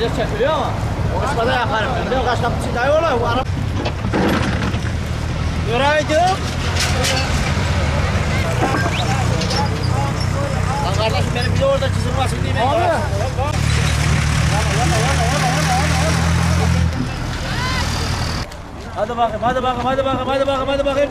Bize çekiliyor ama. Konuşmada yakarım. Ben de kaç kapısı dayı ola. Bu araba. Günaydın. Lan kardeşim benim bir de orada çizilmesin diye ben Abi. Hadi bakayım, hadi bakayım, hadi bakayım, hadi bakayım, hadi bakayım.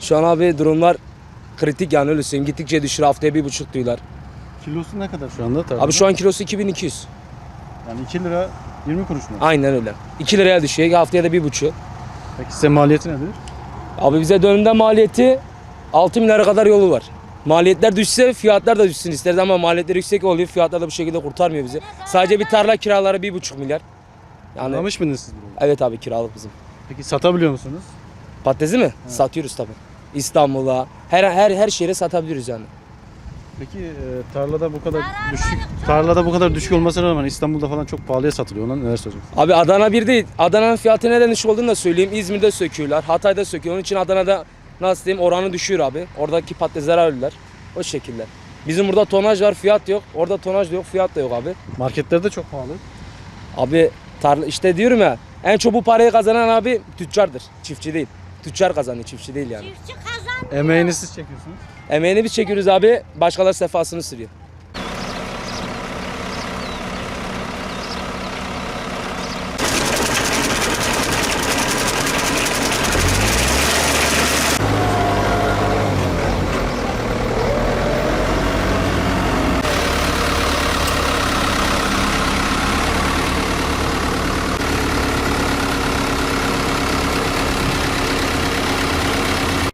Şu an abi durumlar kritik yani öyle söyleyeyim. Gittikçe düşüyor. Haftaya bir buçuk diyorlar. Kilosu ne kadar şu anda? tarlada? Abi şu an kilosu 2200. Yani 2 lira 20 kuruş mu? Aynen öyle. 2 liraya düşüyor. Haftaya da bir buçuk. Peki size maliyeti nedir? Abi bize dönümde maliyeti 6 milyara kadar yolu var. Maliyetler düşse fiyatlar da düşsün isteriz ama maliyetler yüksek oluyor. Fiyatlar da bu şekilde kurtarmıyor bizi. Sadece bir tarla kiraları bir buçuk milyar. Yani Anlamış mıydınız siz bunu? evet abi kiralık bizim. Peki satabiliyor musunuz? Patatesi mi? Satıyoruz tabii. İstanbul'a, her her her şehre satabiliriz yani. Peki e, tarlada bu kadar düşük tarlada bu kadar düşük olmasına rağmen İstanbul'da falan çok pahalıya satılıyor. Ona neler söyleyeceksiniz? Abi Adana bir değil. Adana'nın fiyatı neden düşük olduğunu da söyleyeyim. İzmir'de söküyorlar, Hatay'da söküyor. Onun için Adana'da nasıl diyeyim oranı düşüyor abi. Oradaki patatesler alırlar. O şekilde. Bizim burada tonaj var, fiyat yok. Orada tonaj da yok, fiyat da yok abi. Marketlerde çok pahalı. Abi tarla işte diyorum ya en çok bu parayı kazanan abi tüccardır. Çiftçi değil. Tüccar kazanıyor, çiftçi değil yani. Çiftçi kazan. Emeğini siz çekiyorsunuz. Emeğini biz çekiyoruz abi, başkaları sefasını sürüyor.